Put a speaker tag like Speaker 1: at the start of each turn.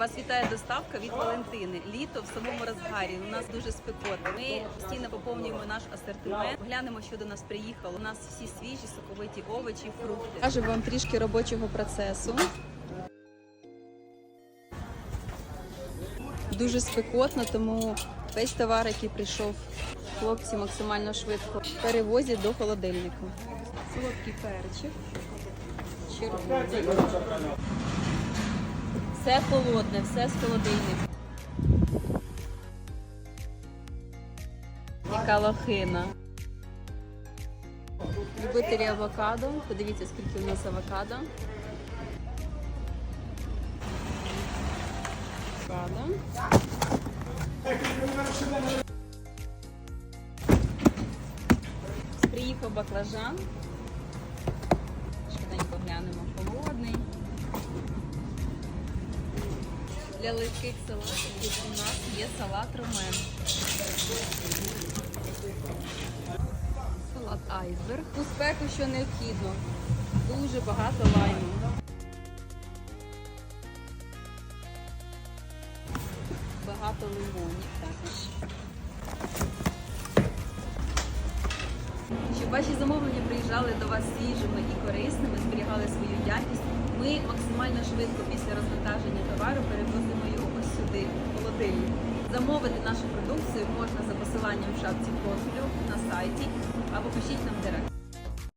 Speaker 1: Вас вітає доставка від Валентини. Літо в самому розгарі. У нас дуже спекотно. Ми постійно поповнюємо наш асортимент. Глянемо, що до нас приїхало. У нас всі свіжі, соковиті овочі, фрукти. Кажу вам трішки робочого процесу. Дуже спекотно, тому весь товар, який прийшов хлопці максимально швидко перевозять до холодильника. Солодкий перчик, червоний. Все холодне, все з холодильника. Яка лохина. Любителі авокадо. Подивіться, скільки у нас авокадо. Авокадо. Приїхав баклажан. Для легких салатів у нас є салат ромен. Салат айсберг. У спеку, що необхідно. Дуже багато лайму. Багато лимонів також. Щоб ваші замовлення приїжджали до вас свіжими і корисними, зберігали свою якість. Ми максимально швидко після розвантаження товару перевозимо Замовити нашу продукцію можна за посиланням в шапці профілю на сайті або пишіть нам директ.